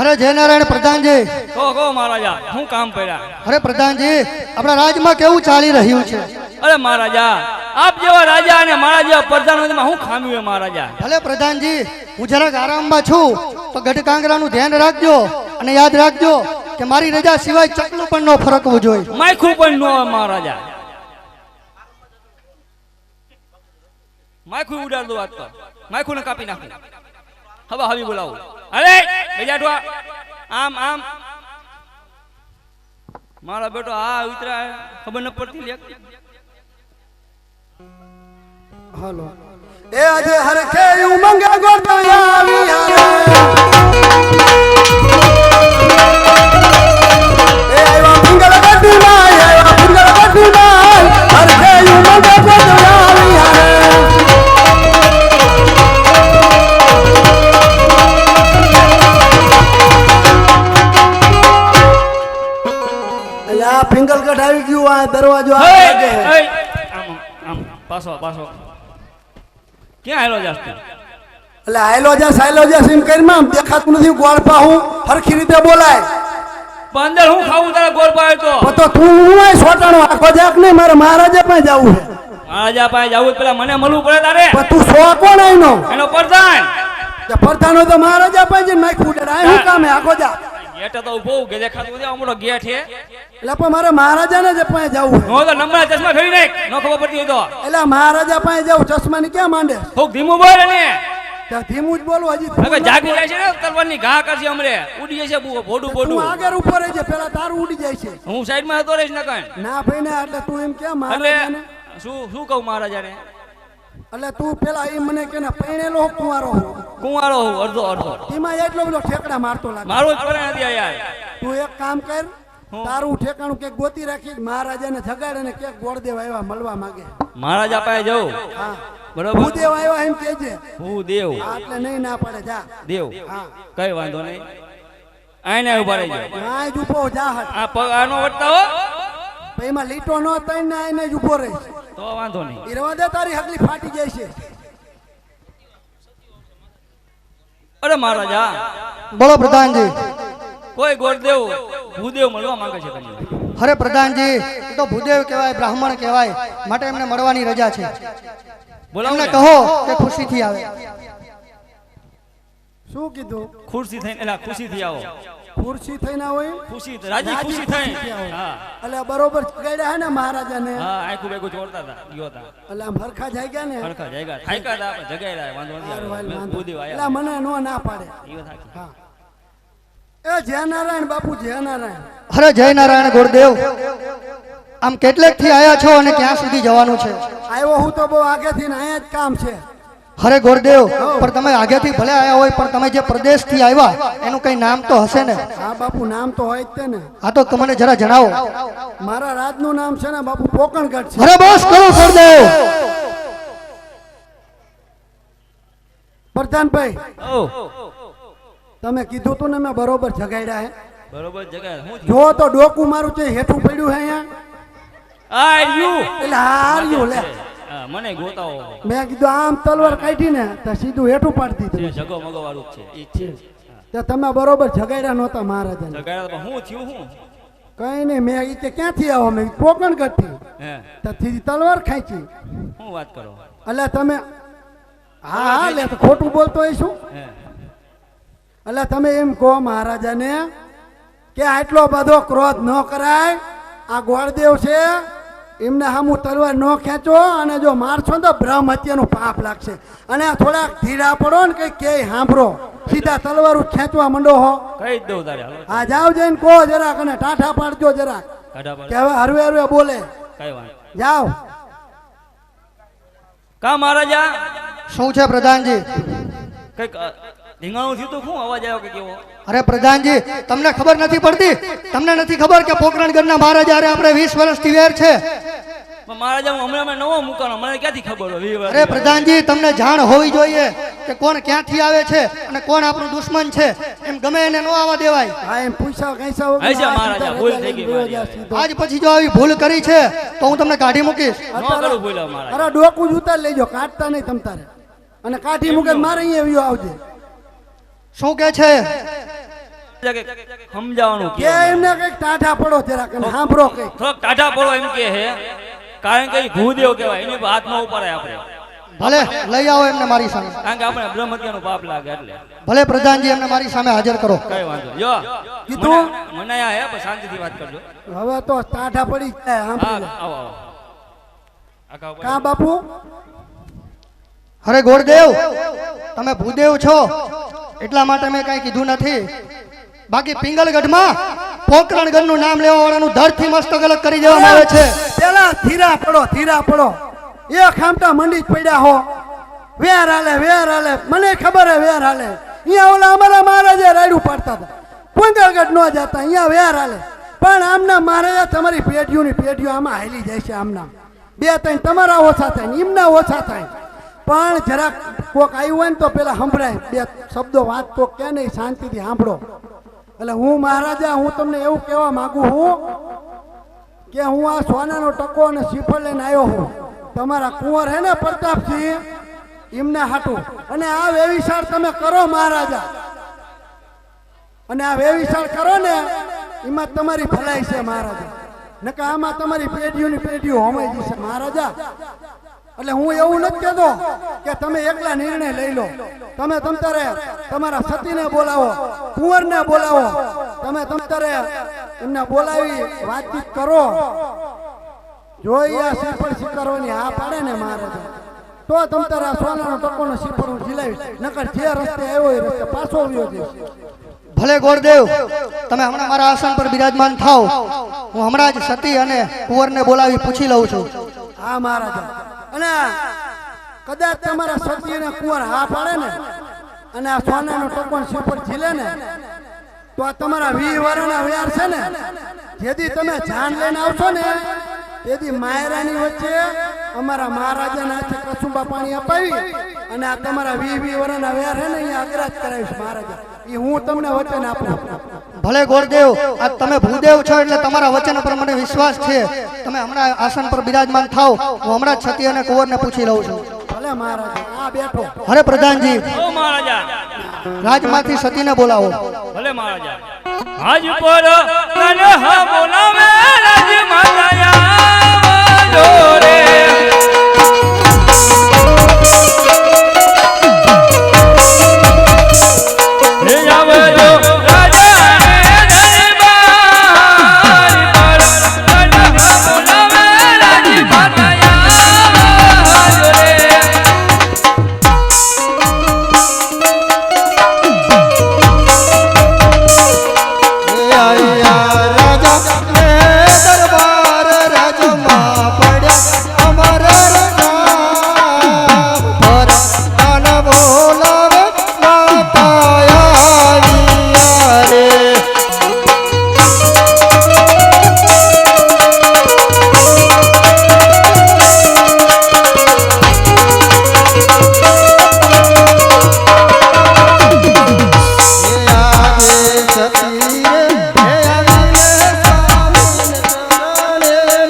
અરે જયનારાયણ પ્રધાનજી. કહો કહો મહારાજા શું કામ પડ્યા. અરે પ્રધાનજી આપણા રાજમાં કેવું ચાલી રહ્યું છે? અરે મહારાજા આપ જેવા રાજા અને મારા જેવા પ્રધાનમંત્રીમાં શું ખામી હોય મહારાજા? ભલે પ્રધાનજી હું જરાક આરામમાં છું તો ગઢકાંગરાનું ધ્યાન રાખજો અને યાદ રાખજો કે મારી રજા સિવાય ચકલું પણ ન ફરકવું જોઈએ. માયખું પણ ન હોય મહારાજા. માયખું ઉડાડ દો વાત તો માયખું ને કાપી નાખું. હવે હવે બોલાવું. અરે બેજાટવા આમ આમ. મારા બેટો આ ઉતરા ખબર ન પડતી લે હાલો. એ આજે હરખે ઉમંગ ગોતયા આવ્યા દરવાજો. આમ આમ પાછો પાછો. ક્યાં એટલે આયલો જાસ આયલો જાસ એમ કરીમાં આમ દેખાતું નથી. ગોળપા હું હરખી રીતે બોલાય. પંદર હું ખાવું તારા ગોળપા આવ્યો તો? તો તું હું આય સોટાણો આખો જાક નહીં મારે મહારાજા પાસે જવું છે. મહારાજા પાસે જવું પેલા મને મળવું પડે તારે? પણ તું સો કોણ આઈનો એનો પ્રધાન. પ્રધાનો તો મહારાજા પાસે નાખ્યું ડરાય હું શું કામ? આખો જા ગેટ તો ઊભો ગેટ છે. એટલે પણ મારે મહારાજાને જ પાસે જવું નો તો નંબર ચશ્મા ફેરી નાખ નો ખબર પડતી તો. એટલે મહારાજા પાસે જવું ચશ્માની ક્યાં માંડે? થોક ધીમું બોલ ને ધીમું જ બોલો હજી હવે જાગી જાય છે ને તલવારની ઘા કરશે હમણે ઉડી જશે આગળ ઉપર રહી છે પેલા તારું ઉડી જાય છે. હું સાઈડમાં હતો રહીશ ને કાઈ. ના ભાઈ ને એટલે તું એમ કે મહારાજાને? શું શું કહું મહારાજાને? એટલે તું પેલા એ મને કે પૈણેલો કુંવારો કુંવારો હું અડધો અડધો. એમાં એટલો બધો ઠેકડા મારતો લાગે. મારો જ પડે નથી યાર તું એક કામ કર તારું ઠેકાણું કે ગોતી રાખી મહારાજાને જગાડે ને કે ગોળદેવ આવ્યા મળવા માંગે. મહારાજા પાસે જવું? હા. બરોબર. ભૂદેવ આવ્યા એમ કેજે હું દેવ. એટલે નહીં ના પડે જા. દેવ. હા. કઈ વાંધો નહીં. આઈને ઊભા રહી જાય હા જ ઊભો જા આ પગ આનો વટતા હો એમાં લીટો ન તઈ ના એને જ ઊભો રહે. તો વાંધો નહીં. ઈરવા દે તારી હગલી ફાટી જાય છે. અરે મહારાજા. બોલો પ્રધાનજી. કોઈ ગોરદેવ ભૂદેવ મળવા માંગે છે તમને? અરે પ્રધાનજી એ તો ભૂદેવ કહેવાય બ્રાહ્મણ કહેવાય માટે એમને મળવાની રજા છે. એમને કહો કે ખુશીથી આવે. શું કીધું? ખુરશી થઈને એલા ખુશીથી આવો. ખુરશી થઈ ના હોય? ખુશી રાજી ખુશી થઈ. એટલે બરોબર ગયડા હે ને મહારાજાને? હા આખું બેગું જોડતા હતા ગયો હતા. એટલે આમ હરખા જાય ગયા ને? હરખા જાયગા થાયકા હતા આપણે જગાયેલા વાંધો નથી એટલે મને નો ના પાડે. હા. એ જય નારાયણ બાપુ જય નારાયણ અરે જય નારાયણ ગુરુદેવ આમ કેટલેકથી આયા છો અને ક્યાં સુધી જવાનું છે? આવ્યો હું તો બહુ આગેથી ને અહીંયા જ કામ છે. અરે ગોરદેવ પણ તમે આગેથી ભલે આવ્યા હોય પણ તમે જે પ્રદેશથી આવ્યા એનું કઈ નામ તો હશે ને? હા બાપુ નામ તો હોય જ ને. આ તો તમને જરા જણાવો. મારા રાજનું નામ છે ને બાપુ પોકણગઢ છે. અરે બસ કરો ગોરદેવ! પ્રધાનભાઈ તમે કીધું તું ને મેં બરોબર જગાડ્યા હે. બરોબર જગાડ્યા. જો તો ડોકું મારું છે હેઠું પડ્યું હે અહીંયા. આર યુ એટલે હાર્યું લે. હા, મને ગોતાવો. મેં કીધું આમ તલવાર કાઢી ને તો સીધું હેઠું પાડી છે દીધું જગો મગો વાળું છે. ઈ છે. તે તમે બરોબર જગાડ્યા નહોતા મહારાજાને. જગાડ્યા હું થયું હું? કઈ નહીં મેં ઈ કે ક્યાંથી આવો? મેં પોકણગઢ ગઠી હે. તો સીધી તલવાર ખાંચી હું વાત કરો? એટલે તમે હા હા લે તો ખોટું બોલતો હોય શું? એટલે તમે એમ કહો મહારાજાને કે આટલો બધો ક્રોધ ન કરાય. આ ગોળદેવ છે એમને સામું તલવાર ન ખેંચો અને જો મારશો ને તો બ્રહ્મ હત્યાનું પાપ લાગશે. અને આ થોડાક ધીરા પડો ને કઈ કે સાંભળો સીધા તલવાર ખેંચવા માંડો હો. કઈ દઉં તારે આ જાવ જઈને કહો જરાક અને ટાઠા પાડજો જરાક. કે હવે હરવે હરવે બોલે. જાવ જાઓ. કા મહારાજા? શું છે પ્રધાનજી? કંઈક ધીંગાણું થયું તો શું અવાજ આવ્યો કે કેવો? અરે પ્રધાનજી તમને ખબર નથી પડતી? તમને નથી ખબર કે પોકરણગઢના મહારાજા હારે આપણે વીસ વર્ષથી વેર છે? પણ હું હમણાં હમણાં નવો મૂકવાનો મને ક્યાંથી ખબર હોય અરે પ્રધાનજી તમને જાણ હોવી જોઈએ કે કોણ ક્યાંથી આવે છે અને કોણ આપણું દુશ્મન છે. એમ ગમે એને નો આવવા દેવાય. હા એમ પૂછાવ કઈ મહારાજા, ભૂલ થઈ ગઈ મારી. આજ પછી જો આવી ભૂલ કરી છે તો હું તમને કાઢી મૂકીશ. ન કરું ભૂલ્યો મહારાજ અરે ડોકું જ ઉતાર લેજો કાઢતા નહીં તમ તારે. અને કાઢી મૂકે મારે અહીંયા આવ્યો આવજે. શું કે છે? સમજાવવાનું કે એમને કંઈક ટાઢા પડો જરાક સાંભળો કંઈક. થોડોક ટાઢા પડો એમ કે હે કારણ કે ભૂદેવ કહેવાય એની હાથ ઉપર આપણે. ભલે લઈ આવો એમને મારી સામે. કારણ કે આપણે બ્રહ્મત્યાનું પાપ લાગે એટલે. ભલે પ્રધાનજી એમને મારી સામે હાજર કરો. કઈ વાંધો. જો કીધું? મને- આ હે પણ શાંતિથી વાત કરજો. હવે તો ટાઢા પડી જાય સાંભળો આવો આવો. કા બાપુ? અરે ગોળદેવ તમે ભૂદેવ છો? એટલા માટે મેં કાંઈ કીધું નથી. બાકી પિંગલગઢમાં પોકરણગઢનું નામ લેવા વાળાનું ધરથી મસ્તક અલગ કરી દેવામાં આવે છે. પેલા ધીરા પડો ધીરા પડો. એ ખામટા મંડી જ પડ્યા હો. વેર હાલે વેર હાલે. મને ખબર હે વેર હાલે. અહીંયા ઓલા અમારા મહારાજે રાયડું પાડતા હતા. પુંજળગઢ ન જતા, અહીંયા વેર હાલે. પણ આમના મહારાજા તમારી પેઢીઓની પેઢીઓ આમાં હાલી જાય છે આમના. બે ત્રણ તમારા ઓછા થાય એમના ઓછા થાય. પણ જરાક કોક આવ્યું હોય ને તો પેલા સંભળાય. બે શબ્દો વાત તો કે નહીં, શાંતિથી સાંભળો. એટલે હું મહારાજા, હું તમને એવું કહેવા માંગુ છું કે હું આ સોનાનો ટકો અને શ્રીફળ લઈને આવ્યો હું તમારા કુંવર હે ને પ્રતાપસિંહ એમને હાટું. અને આ વેવિશાળ તમે કરો મહારાજા. અને આ વેવિશાળ કરો ને, એમાં તમારી ભલાઈ છે મહારાજા. નકા આમાં તમારી પેઢીઓની પેઢીઓ હોમાઈ જશે. મહારાજા એટલે હું એવું નથી કહેતો કે તમે એકલા નિર્ણય લઈ લો. તમે તમતારે તમારા સતીને બોલાવો કુંવરને બોલાવો. તમે તમતારે એમને બોલાવી વાતચીત કરો. જો આ શ્રીફળ સ્વીકારવાની હા પાડે ને મારે તો. તમતારે આ સોનાનો ટકોનો શ્રીફળ હું ઝીલાવીશ નકર જે રસ્તે આવ્યો એ રસ્તે પાછો આવ્યો છે. ભલે ગોળદેવ તમે હમણાં મારા આસન પર બિરાજમાન થાવ હું હમણાં જ સતી અને કુંવરને બોલાવી પૂછી લઉં છું. હા મહારાજા. અને કદાચ તમારા સતી અને કુંવર હા પાડે ને, અને આ સોનાનો ટોપણ શ્રીફળ ઝીલે ને, તો આ તમારા વી વર્ષના વ્યાર છે ને, જેથી તમે જાન લઈને આવશો ને, તેથી માયરાની વચ્ચે અમારા મહારાજાના હાથે કસુંબા પાણી અપાવી અને આ તમારા વી વી વરના વ્યાર છે ને, અહીંયા અગ્રાજ કરાવીશ મહારાજા. એ હું તમને વચન આપું. ભલે ગોળદેવ આ તમે ભૂદેવ છો એટલે તમારા વચન પર મને વિશ્વાસ છે. તમે હમણાં આસન પર બિરાજમાન થાવ હું હમણાં જ સતી અને કુંવરને પૂછી લઉં છું. ભલે મહારાજા આ બેઠો. અરે પ્રધાનજી ઓ મહારાજા. રાજમાંથી સતીને બોલાવો. ભલે મહારાજા. હાજ પર બોલાવે રાજ માતાયા જોરે.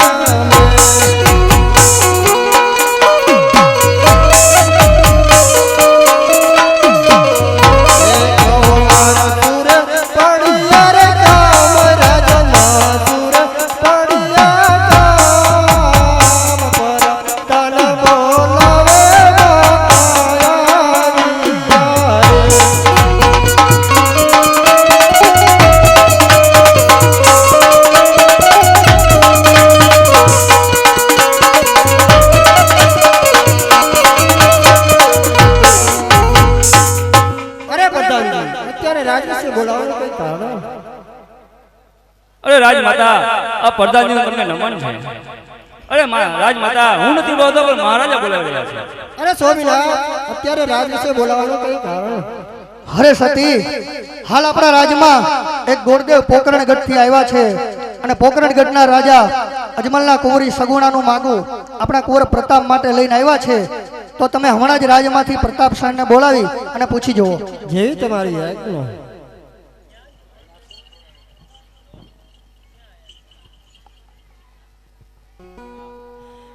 અરે રાજમાતા આ પ્રધાનજી તમને નમન છે. અરે રાજમાતા હું નથી બોલતો પણ મહારાજા બોલાવી રહ્યા છે. અરે સ્વામિનાથ અત્યારે રાજવીશે બોલાવવાનું કઈ કારણ? હરે સતી હાલ આપણા રાજમાં એક ગોળદેવ પોકરણગઢથી આવ્યા છે. અને પોકરણગઢના રાજા અજમલના કુંવરી સગુણાનું માગું આપણા કુંવર પ્રતાપ માટે લઈને આવ્યા છે. તો તમે હમણાં જ રાજમાંથી પ્રતાપ શાહને બોલાવી અને પૂછી જુઓ. જેવી તમારી આજ્ઞા.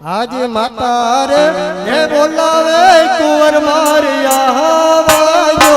આજે માતા રે હે બોલાવે કુંવર મારિયા વાજો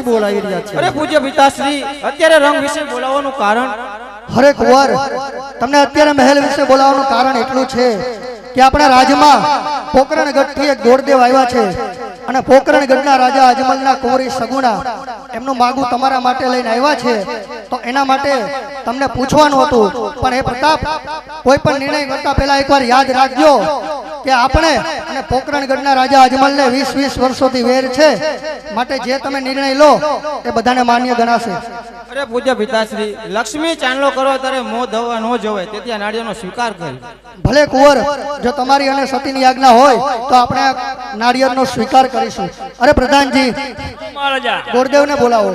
પિતાશ્રી બોલાવી રહ્યા છે? અરે પૂજ્ય પિતાશ્રી અત્યારે રંગ વિશે બોલાવવાનું કારણ? હરે કુંવર તમને અત્યારે મહેલ વિશે બોલાવવાનું કારણ એટલું છે કે આપણા રાજમાં પોકરણગઢથી એક ગોળદેવ આવ્યા છે અને પોકરણગઢના રાજા અજમલના કુંવરી સગુણા એમનું માગું તમારા માટે લઈને આવ્યા છે. તો એના માટે તમને પૂછવાનું હતું પણ એ પ્રતાપ કોઈ પણ નિર્ણય કરતા પહેલા એકવાર યાદ રાખજો. કે આપણે અને પોકરણગઢના રાજા અજમલને વીસ વીસ વર્ષોથી વેર છે. માટે જે તમે નિર્ણય લો એ બધાને માન્ય ગણાશે. અરે પૂજ્ય પિતાશ્રી લક્ષ્મી ચાંદલો કરો ત્યારે મોં ધોવા ન જોવે તેથી આ નાળિયાનો સ્વીકાર કરી. ભલે કુંવર જો તમારી અને સતીની આજ્ઞા હોય તો આપણે નાળિયેરનો સ્વીકાર કરીશું. અરે પ્રધાનજી ગોરદેવને બોલાવો.